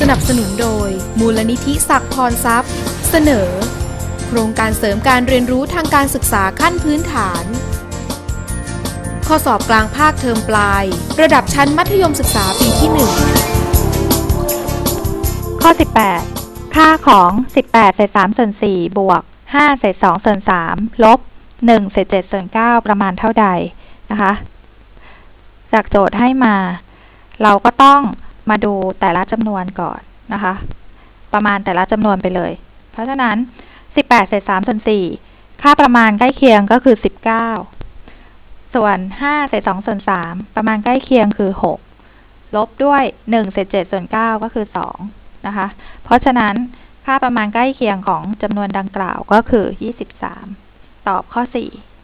สนับสนุนโดย มูลนิธิศักดิ์พรทรัพย์ เสนอ โครงการเสริมการเรียนรู้ทางการศึกษาขั้นพื้นฐาน ข้อสอบกลางภาคเทอมปลาย ระดับชั้นมัธยมศึกษาปีที่ 1 ข้อ 18 ค่าของ 18เศษ3ส่วน4บวก5เศษ2ส่วน3ลบ1เศษ7ส่วน9ประมาณเท่าใดนะคะ จากโจทย์ให้มา เราก็ต้อง มาดูแต่ละจำนวนก่อนนะคะ ประมาณแต่ละจำนวนไปเลย เพราะฉะนั้น 18 เศษ3ส่วน4ค่าประมาณใกล้เคียงก็คือ 19 ส่วน 5 เศษ2ส่วน3ประมาณใกล้เคียงคือ 6 ลบด้วย 1 เศษ7ส่วน9ก็คือ 2 นะคะ เพราะฉะนั้นค่าประมาณใกล้เคียงของจำนวนดังกล่าวก็คือ 23 ตอบข้อ 4